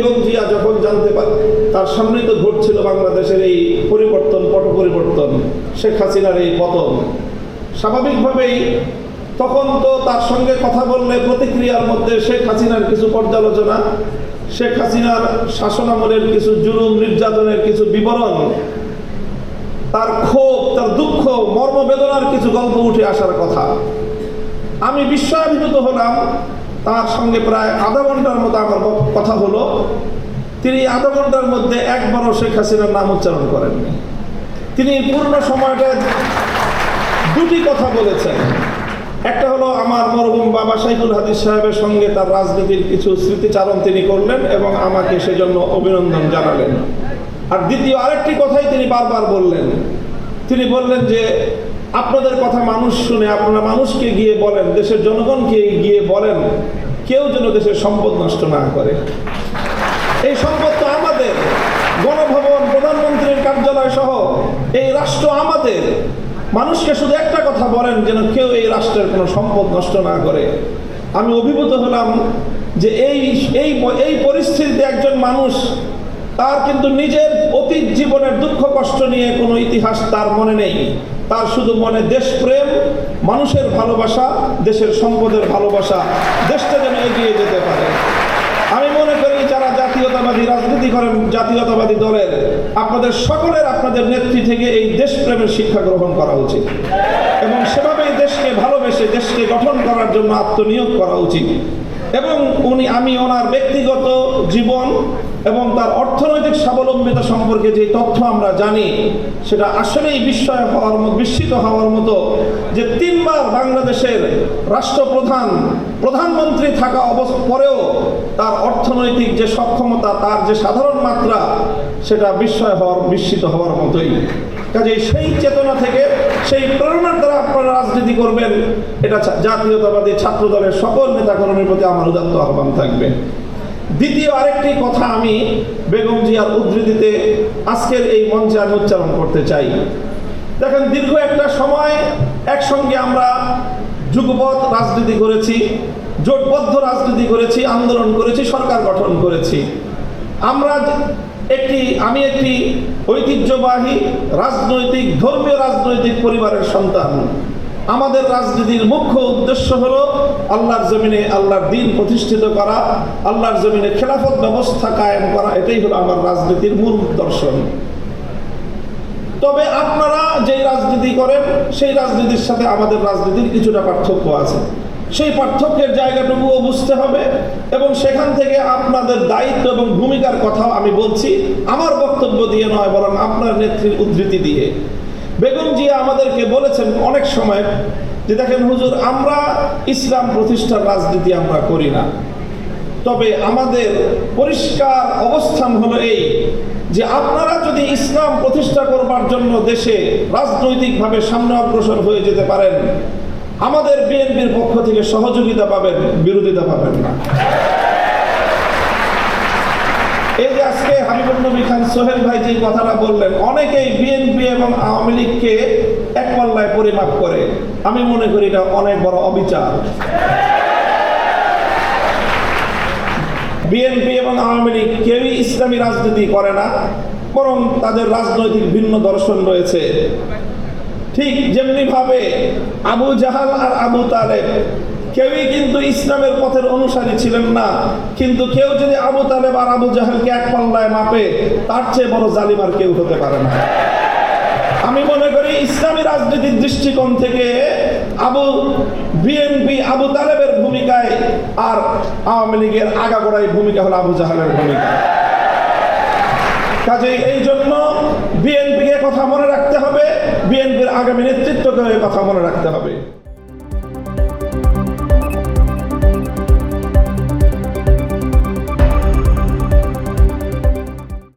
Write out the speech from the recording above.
বেগম জিয়া যখন জানতে পারে, তার সামনেই তো ঘটছিল বাংলাদেশের এই পরিবর্তন, পট পরিবর্তন, শেখ হাসিনার এই পতন। স্বাভাবিকভাবেই তখন তো তার সঙ্গে কথা বললে প্রতিক্রিয়ার মধ্যে শেখ হাসিনার কিছু পর্যালোচনা, শেখ হাসিনার শাসনামলের কিছু জুলুম, নির্যাতনের কিছু বিবরণ, তার ক্ষোভ, তার দুঃখ, মর্মবেদনার কিছু গল্প উঠে আসার কথা। আমি বিস্ময়াভিভূত হলাম তার সঙ্গে প্রায় আধা ঘণ্টার মতো আমার কথা হলো। তিনি আধা ঘণ্টার মধ্যে একবারও শেখ হাসিনার নাম উচ্চারণ করেননি। তিনি পূর্ণ সময়টা দুটি কথা বলেছেন। একটা হলো আমার মরহুম বাবা সাইকুল হাদিস সাহেবের সঙ্গে তার রাজনীতির কিছু স্মৃতিচারণ তিনি করলেন এবং আমাকে সেজন্য অভিনন্দন জানালেন। আর দ্বিতীয় আরেকটি কথাই তিনি বারবার বললেন। তিনি বললেন যে আপনাদের কথা মানুষ শুনে, আপনারা মানুষকে গিয়ে বলেন, দেশের জনগণকে গিয়ে বলেন, কেউ যেন দেশের সম্পদ নষ্ট না করে। এই সম্পদ তো আমাদের, গণভবন, প্রধানমন্ত্রীর কার্যালয় সহ এই রাষ্ট্র আমাদের। মানুষকে শুধু একটা কথা বলেন, যেন কেউ এই রাষ্ট্রের কোনো সম্পদ নষ্ট না করে। আমি অভিভূত হলাম যে এই এই পরিস্থিতিতে একজন মানুষ তার কিন্তু নিজের অতীত জীবনের দুঃখ, কষ্ট নিয়ে কোনো ইতিহাস তার মনে নেই। তার শুধু মনে দেশপ্রেম, মানুষের ভালোবাসা, দেশের সম্পদের ভালোবাসা, দেশটা যেন এগিয়ে যেতে পারে। আমি মনে করি যারা জাতীয়তাবাদী রাজনীতি করেন, জাতীয়তাবাদী দলের, আপনাদের সকলের আপনাদের নেত্রী থেকে এই দেশপ্রেমের শিক্ষা গ্রহণ করা উচিত। এবং সেভাবেই দেশকে ভালোবেসে দেশকে গঠন করার জন্য আত্মনিয়োগ করা উচিত। এবং উনি, আমি ওনার ব্যক্তিগত জীবন এবং তার অর্থনৈতিক স্বাবলম্বিতা সম্পর্কে যে তথ্য আমরা জানি, সেটা আসলেই বিস্ময় হওয়ার মতো, বিস্মিত হওয়ার মতো যে তিনবার বাংলাদেশের রাষ্ট্রপ্রধান, প্রধানমন্ত্রী থাকা অবস্থা পরেও তার অর্থনৈতিক যে সক্ষমতা, তার যে সাধারণ মাত্রা, সেটা বিস্ময় হওয়ার, বিস্মিত হওয়ার মতোই। কাজে সেই চেতনা থেকে, সেই প্রেরণার দ্বারা আপনারা রাজনীতি করবেন, এটা জাতীয়তাবাদী ছাত্র দলের সকল নেতাকর্মীর প্রতি আমার উদাত্ত আহ্বান থাকবে। দ্বিতীয় আরেকটি কথা আমি বেগম জিয়ার উদ্ধৃতিতে আজকের এই মঞ্চে আমি উচ্চারণ করতে চাই। দেখেন, দীর্ঘ একটা সময় একসঙ্গে আমরা যুগপথ রাজনীতি করেছি, জোটবদ্ধ রাজনীতি করেছি, আন্দোলন করেছি, সরকার গঠন করেছি। আমরা একটি, আমি একটি ঐতিহ্যবাহী, রাজনৈতিক, ধর্মীয় রাজনৈতিক পরিবারের সন্তান। আমাদের রাজনীতির মুখ্য উদ্দেশ্য হলো আল্লাহর জমিনে আল্লাহর দিন প্রতিষ্ঠিত করা, আল্লাহর জমিনে খেলাফত ব্যবস্থা কায়েম করা, এটাই হলো আমার রাজনীতির মূল দর্শন। তবে আপনারা যেই রাজনীতি করেন, সেই রাজনীতির সাথে আমাদের রাজনীতির কিছুটা পার্থক্য আছে। সেই পার্থক্যের জায়গাটুকুও বুঝতে হবে এবং সেখান থেকে আপনাদের দায়িত্ব এবং ভূমিকার কথাও আমি বলছি, আমার বক্তব্য দিয়ে নয়, বরং আপনার নেত্রীর উদ্ধৃতি দিয়ে। বেগম জিয়া আমাদেরকে বলেছেন অনেক সময় যে দেখেন হুজুর, আমরা ইসলাম প্রতিষ্ঠার রাজনীতি আমরা করি না। তবে আমাদের পরিষ্কার অবস্থান হলো এই যে আপনারা যদি ইসলাম প্রতিষ্ঠা করবার জন্য দেশে রাজনৈতিকভাবে সামনে অগ্রসর হয়ে যেতে পারেন, আমাদের বিএনপির পক্ষ থেকে সহযোগিতা পাবেন, বিরোধিতা পাবেন না। আজকে হাবিবুল নবী খান সোহেল ভাই যে কথাটা বললেন, অনেকেই বিএনপি এবং আওয়ামী লীগকে এক পাল্লায় পরিমাপ করে। আমি মনে করি এটা অনেক বড় অবিচার। বিএনপি এবং আওয়ামী লীগ কেউই ইসলামী রাজনীতি করে না, বরং তাদের রাজনৈতিক ভিন্ন দর্শন রয়েছে। ঠিক যেমনি ভাবে আবু জাহাল আর আবু তালেব কেউই কিন্তু ইসলামের পথের অনুসারী ছিলেন না। কিন্তু কেউ যদি আবু তালেব আর আবু জাহালকে এক পাল্লায় মাপে, তার চেয়ে বড় জালিম আর কেউ হতে পারে না। আমি মনে করি ইসলামী রাজনীতির দৃষ্টিকোণ থেকে আবু, বিএনপি, আবু তালেবের ভূমিকায় আর আওয়ামী লীগের আগাগোড়াই ভূমিকা হলো আবু জাহালের ভূমিকা। কাজে এই জন্য বিএনপিকে কথা মনে রাখতে হবে, বিএনপির আগামী নেতৃত্বকে কথা মনে রাখতে হবে।